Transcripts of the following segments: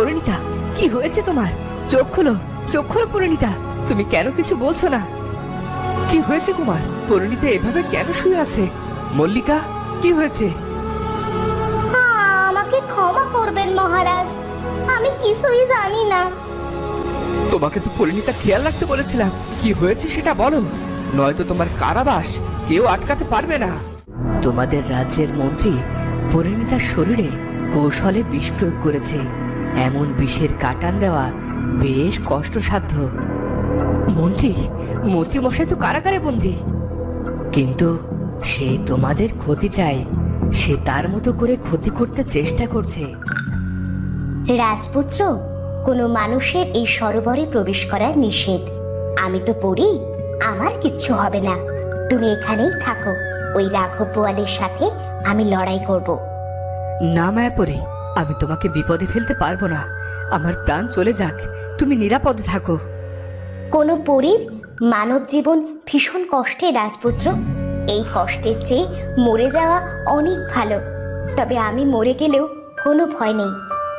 পরিণীতা কি হয়েছে তোমার? চোখ খোলো চোখ খোলো পরিণীতা। তুমি কেন কিছু বলছো না? কি হয়েছে কুমার? পরিণীতা এভাবে কেন শুয়ে আছে? মল্লিকা কি হয়েছে? আমাকে ক্ষমা করবেন মহারাজ। আমি কিছুই জানি না। তোমাকে তো পরিণীতা খেয়াল রাখতে বলেছিলাম। কি হয়েছে সেটা বলো। নয়তো তোমার কারাবাস কেউ আটকাতে পারবে না। তোমাদের রাজ্যের মন্ত্রী পরিণীতার শরীরে কৌশলে বিষ প্রয়োগ করেছে। এমন বিষের কাটান দেওয়া বেশ কষ্টসাধ্য। মন্ত্রী মন্ত্রী মশাই তো কারাগারে বন্দি। কিন্তু সে তোমাদের ক্ষতি চায় সে তার মতো করে ক্ষতি করতে চেষ্টা করছে। রাজপুত্র কোনো মানুষের এই সরোবরে প্রবেশ করার নিষেধ। আমি তো পড়ি আমার কিচ্ছু হবে না। তুমি এখানেই থাকো ওই রাঘব বোয়ালের সাথে আমি লড়াই করব। না মায়াপরি আমি তোমাকে বিপদে ফেলতে পারব না। আমার প্রাণ চলে যাক। তুমি নিরাপদে থাকো। কোনো পরীর মানব জীবন ভীষণ কষ্টে রাজপুত্র। এই কষ্টের চেয়ে মরে যাওয়া অনেক ভালো। তবে আমি মরে গেলেও কোনো ভয় নেই।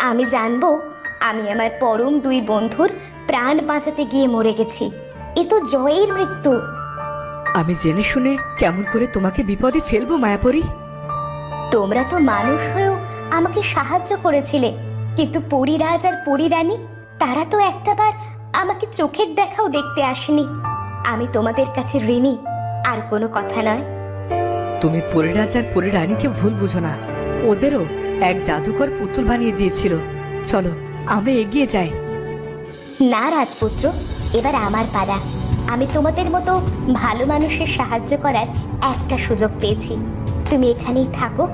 আমি জানব আমি আমার পরম দুই বন্ধুর প্রাণ বাঁচাতে গিয়ে মরে গেছি। এ তো জয়ের মৃত্যু। আমি জেনে শুনে কেমন করে তোমাকে বিপদে ফেলব মায়াপরি? তোমরা তো মানুষ হয়েও আমাকে সাহায্য করেছিলে। কিন্তু পরিরাজ আর পরিরানী তারা তো একটাবার আমাকে চোখের দেখাও দেখতে আসেনি। আমি তোমাদের কাছে ঋণী আর কোনো কথা নয়। তুমি পরিরাজ আর পরিরানীকে ভুল বুঝো না। ওদেরও এক জাদুকর পুতুল বানিয়ে দিয়েছিল। চলো আমরা এগিয়ে যাই। না রাজপুত্র এবার আমার পালা। আমি তোমাদের মতো ভালো মানুষের সাহায্য করার একটা সুযোগ পেয়েছি। তুমি এখানেই থাকো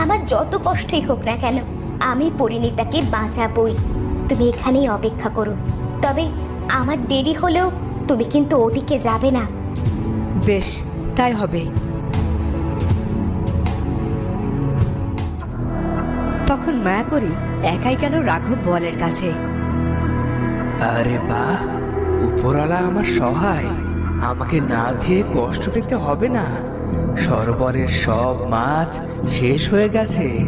আমার যত কষ্টই হোক না কেন আমি পরিণীতাকে বাঁচাবই। তুমি এখানেই অপেক্ষা করো। তবে আমার দেরি হলেও তুমি কিন্তু ওদিকে যাবে না। বেশ তাই হবে। তখন মায়াপরি একাই গেল রাঘব বলের কাছে। আরে বাহ উপরওয়ালা আমার সহায়। আমাকে না খেয়ে কষ্ট পেতে হবে না। সরোবরের সব মাছ শেষ হয়ে গেছে।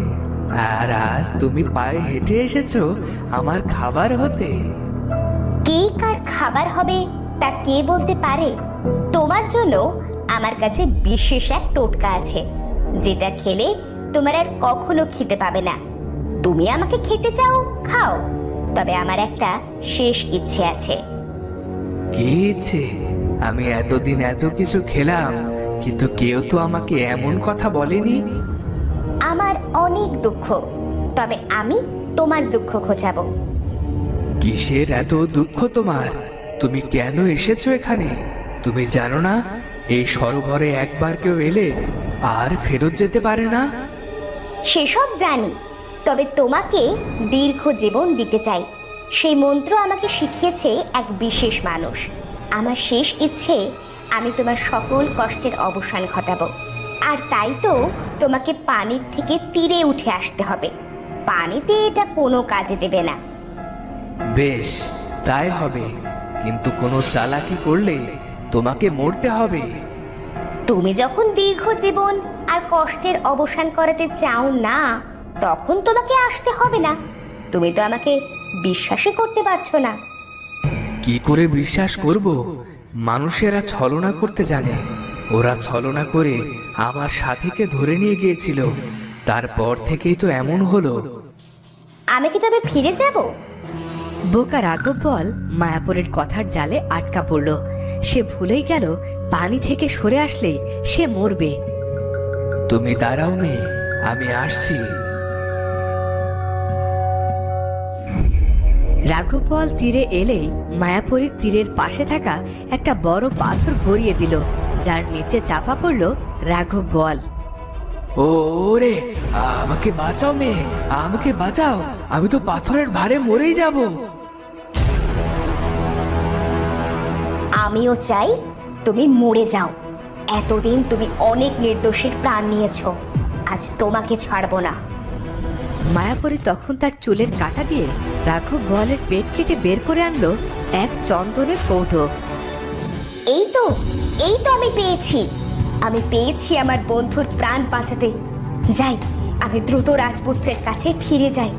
আর আজ তুমি পায়ে হেঁটে এসেছ আমার খাবার হতে। কে কার খাবার হবে তা কে বলতে পারে? তোমার জন্য আমার কাছে বিশেষ এক টোটকা আছে যেটা খেলে তোমার আর কখনো খেতে পাবে না। তুমি আমাকে খেতে চাও খাও তবে আমার একটা শেষ ইচ্ছে আছে। কি ইচ্ছে? আমি এতদিন এত কিছু খেলাম কিন্তু কেউ তো আমাকে এমন কথা বলেনি। আমার অনেক দুঃখ তবে আমি তোমার দুঃখ খোঁজাবো। কিসের এত দুঃখ তোমার? তুমি কেন এসেছ এখানে? তুমি জানো না এই সরোবরে একবার কেউ এলে আর ফেরত যেতে পারে না? সেসব জানি তবে তোমাকে দীর্ঘ জীবন দিতে চাই। সেই মন্ত্র আমাকে শিখিয়েছে এক বিশেষ মানুষ। আমার শেষ ইচ্ছে আমি তোমার সকল কষ্টের অবসান ঘটাবো। আর তাই তো তোমাকে পানির থেকে তীরে উঠে আসতে হবে। পানিতে এটা কোনো কাজে দেবে না। বেশ তাই হবে। কিন্তু কোনো চালাকি করলে তোমাকে মরতে হবে। তুমি যখন দীর্ঘ জীবন আর কষ্টের অবসান করাতে চাও না তখন তোমাকে আসতে হবে না। তুমি তো আমাকে বিশ্বাসই করতে পারছ না। কি করে বিশ্বাস করব? মানুষেরা ছলনা করতে জানে। ওরা ছলনা করে আমার সাথীকে ধরে নিয়ে গিয়েছিল। তারপর থেকেই তো এমন হলো। আমি কি তবে ফিরে যাব? বোকা রাঘব বল মায়াপুরের কথার জালে আটকা পড়ল। সে ভুলেই গেল পানি থেকে সরে আসলেই সে মরবে। তুমি দাঁড়াও মেয়ে আমি আসছি। রাঘব বল তীরে এলেই মায়াপুরী তীরের পাশে থাকা একটা বড় পাথর গড়িয়ে দিল যার নিচে চাপা পড়ল রাঘব বল ও রে আমাকে বাঁচাও মেয়ে আমাকে বাঁচাও আমি তো পাথরের ভারে মরেই যাব। আমিও চাই তুমি মরে যাও। এতদিন তুমি অনেক নির্দোষীর প্রাণ নিয়েছো আজ তোমাকে ছাড়বো না। মায়াপুরী তখন তার চুলের কাটা দিয়ে রাঘব বোয়ালের পেট কেটে বের করে আনলো এক চন্দনের কৌটো। এই তো এই তো আমি পেয়েছি। আমি পেয়েছি আমার বন্ধুর প্রাণ বাঁচাতে। যাই আমি দ্রুত রাজপুত্রের কাছে ফিরে যাই।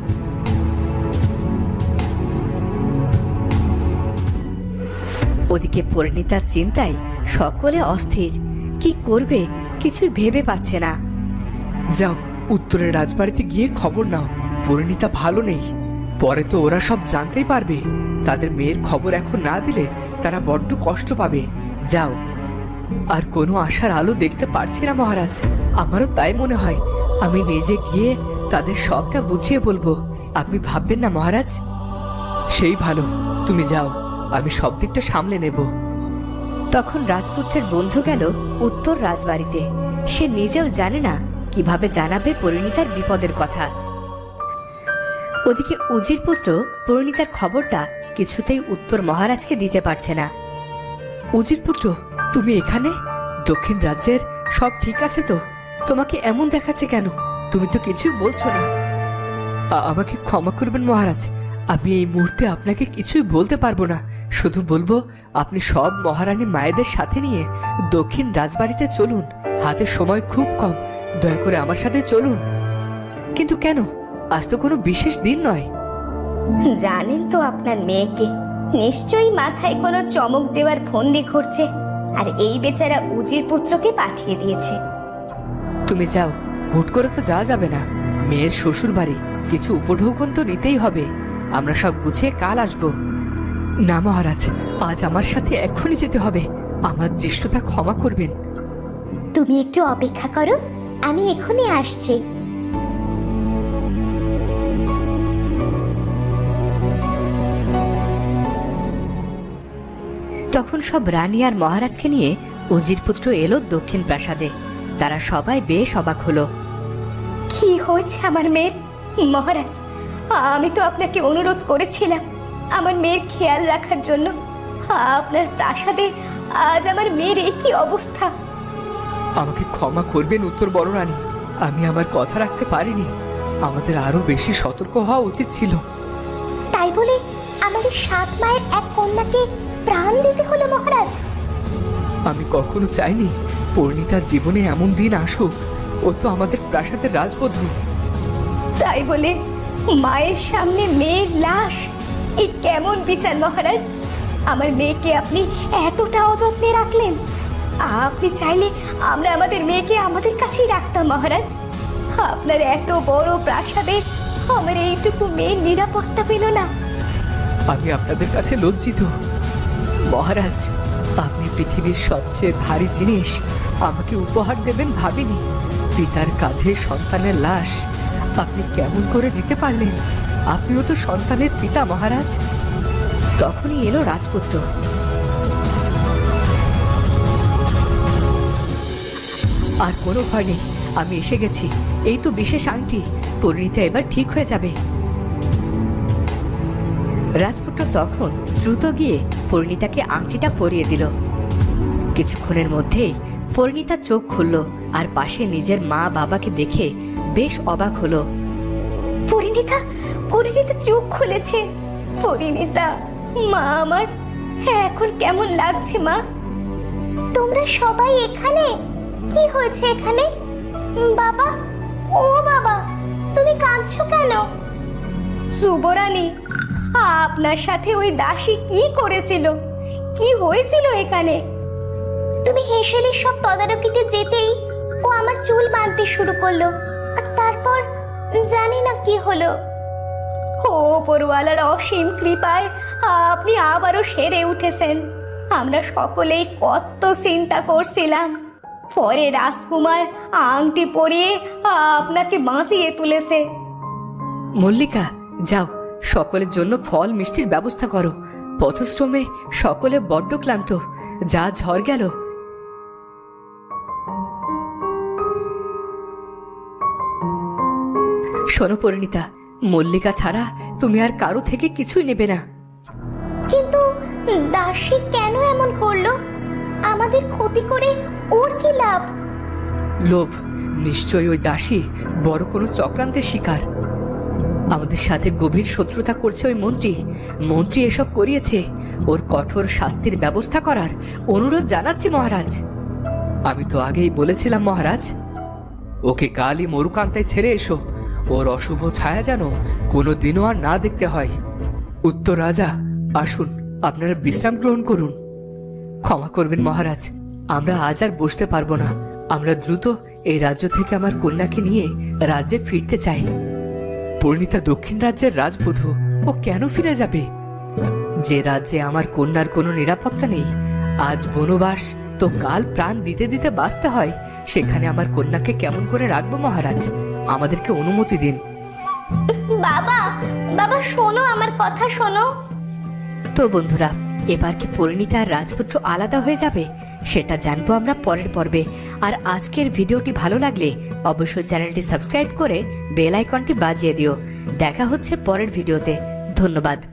ওদিকে পরিণীতার চিন্তায় সকলে অস্থির। কি করবে কিছুই ভেবে পাচ্ছে না। যাও। উত্তরের রাজবাড়িতে গিয়ে খবর নাও। পরিণীতা ভালো নেই। পরে তো ওরা সব জানতেই পারবে। তাদের মেয়ের খবর এখন না দিলে তারা বড্ড কষ্ট পাবে। যাও। আর কোনো আশার আলো দেখতে পারছি না, মহারাজ। আমারও তাই মনে হয়। আমি নিজে গিয়ে তাদের সবটা বুঝিয়ে বলব। আপনি ভাববেন না, মহারাজ? সেই ভালো। তুমি যাও। আমি সব দিকটা সামলে নেব। তখন রাজপুত্রের বন্ধু গেল উত্তর রাজবাড়িতে। সে নিজেও জানে না কীভাবে জানাবে পরিণীতার বিপদের কথা? ওদিকে উজির পুত্র পরিণীতার খবরটা কিছুতেই উত্তর মহারাজকে দিতে পারছে না। উজির পুত্র, তুমি এখানে? দক্ষিণ রাজ্যের সব ঠিক আছে তো? তোমাকে এমন দেখাচ্ছে কেন? তুমি তো কিছুই বলছো না। আমাকে ক্ষমা করবেন মহারাজ। আমি এই মুহূর্তে আপনাকে কিছুই বলতে পারব না। শুধু বলব, আপনি সব মহারানী মায়েদের সাথে নিয়ে দক্ষিণ রাজবাড়িতে চলুন। হাতে সময় খুব কম। দয়া করে আমার সাথে চলুন। কিন্তু কেন? আজ তো কোনো বিশেষ দিন নয়। জানেন তো আপনার মেয়েকে। নিশ্চয়ই মাথায় কোনো চমক দেওয়ার ফন্দি ঘুরছে। আর এই বেচারা উজির পুত্রকে পাঠিয়ে দিয়েছে। তুমি যাও হুট করে তো যাওয়া যাবে না। মেয়ের শ্বশুর বাড়ি কিছু উপঢৌকন তো নিতেই হবে। আমরা সব গুছিয়ে কাল আসব। না মহারাজ আজ আমার সাথে এখনই যেতে হবে। আমার দৃশ্যতা ক্ষমা করবেন। তুমি একটু অপেক্ষা করো। আমি এখনই আসছি। তখন সব রানী আর মহারাজকে নিয়ে উজির পুত্র এলো দক্ষিণ প্রাসাদে। তারা সবাই বেশ অবাক হলো। কি হয়েছে আমার মেয়ের? মহারাজ আমি তো আপনাকে অনুরোধ করেছিলাম আমার মেয়ের খেয়াল রাখার জন্য। আপনার প্রাসাদে আজ আমার মেয়ের এই কি অবস্থা। আমাকে ক্ষমা করবেন উত্তর বড় রানী। আমি আমার কথা রাখতে পারিনি। আমাদের আরও বেশি সতর্ক হওয়া উচিত ছিল। তাই বলে আমাদের সাত মায়ের এক কন্যাকে প্রাণ দিতে হলো মহারাজ। আমি কখনো চাইনি পরিণীতার জীবনে এমন দিন আসুক। ও তো আমাদের প্রাসাদের রাজবধূ। তাই বলে মায়ের সামনে মেয়ের লাশ। এই কেমন বিচার মহারাজ? আমার মেয়েকে আপনি এতটা অযত্নে রাখলেন। আপনি চাইলে আমরা আমাদের মেয়েকে আমাদের কাছেই রাখতাম, মহারাজ। আপনার এত বড় প্রাসাদে আমার এইটুকু মেয়ের নিরাপত্তা পেল না। আমি আপনাদের কাছে লজ্জিত। মহারাজ, আপনি পৃথিবীর সবচেয়ে ভারী জিনিস আমাকে উপহার দেবেন ভাবিনি। পিতার কাঁধে সন্তানের লাশ। আপনি কেমন করে দিতে পারলেন? আপনিও তো সন্তানের পিতা, মহারাজ। তখনই এলো রাজপুত্র। আর কোনো ভয় নেই। আমি এসে গেছি। এই তো বিশেষ আংটি। পরিণীতা এবার ঠিক হয়ে যাবে। রাজপুত্র তখন দ্রুত গিয়ে পরিণীতাকে আংটিটা পরিয়ে দিল। কিছুক্ষণের মধ্যেই পরিণীতা চোখ খুলল আর পাশে নিজের মা বাবাকে দেখে বেশ অবাক হলো। পরিণীতা পরিণীতা চোখ খুলেছে। পরিণীতা, মা আমার হ্যাঁ এখন কেমন লাগছে মা? তোমরা সবাই এখানে? কি হয়েছে এখানে? বাবা? ও বাবা তুমি কাঁদছো কেন? সুবরানী আপনার সাথে ওই দাসী কি করেছিল? কি হয়েছিল এখানে? তুমি হেসেলের সব তদারকিতে যেতেই ও আমার চুল বাঁধতে শুরু করল। আর তারপর জানি না কি হলো। ও পরওয়ালার অসীম কৃপায় আপনি আবারও সেরে উঠেছেন। আমরা সকলেই কত চিন্তা করছিলাম। পরে রাজকুমার আংটি পরিয়ে আপনাকে বাঁচিয়ে তুলেছে। মল্লিকা যাও সকলের জন্য ফল মিষ্টির ব্যবস্থা করো। পথশ্রমে সকলে বড্ড ক্লান্ত। যা ঝড় গেল। শোনো পরিণীতা মল্লিকা ছাড়া তুমি আর কারও থেকে কিছুই নেবে না। কিন্তু দাসী কেন এমন করল? আমাদের ক্ষতি করে ওর কি লাভ? লোভ, নিশ্চয়ই ওই দাসী বড় কোনো চক্রান্তের শিকার। আমাদের সাথে গভীর শত্রুতা করছে ওই মন্ত্রী। মন্ত্রী এসব করিয়েছে। ওর কঠোর শাস্তির ব্যবস্থা করার অনুরোধ জানাচ্ছি মহারাজ। আমি তো আগেই বলেছিলাম মহারাজ, ওকে কালই মরুকান্তায় ছেড়ে এসো। ওর অশুভ ছায়া যেন কোনো দিনও আর না দেখতে হয়। উত্তর রাজা, আসুন, আপনারা বিশ্রাম গ্রহণ করুন। ক্ষমা করবেন মহারাজ। আমরা আজ আর বসতে পারব না। আমরা দ্রুত এই রাজ্য থেকে আমার কন্যাকে নিয়ে রাজ্যে ফিরতে চাই। পরিণীতা দক্ষিণ রাজ্যের রাজবধূ ও কেন ফিরে যাবে? যে রাজ্যে আমার কন্যার কোনো নিরাপত্তা নেই আজ বনবাস তো কাল প্রাণ দিতে দিতে বাঁচতে হয় সেখানে আমার কন্যাকে কেমন করে রাখব মহারাজ? আমাদেরকে অনুমতি দিন। বাবা বাবা শোনো আমার কথা শোনো। তো বন্ধুরা এবার কি পরিণীতা আর রাজপুত্র আলাদা হয়ে যাবে? সেটা জানব আমরা পরের পর্বে। আর আজকের ভিডিওটি ভালো লাগলে অবশ্যই চ্যানেলটি সাবস্ক্রাইব করে বেল আইকনটি বাজিয়ে দিও। দেখা হচ্ছে পরের ভিডিওতে। ধন্যবাদ।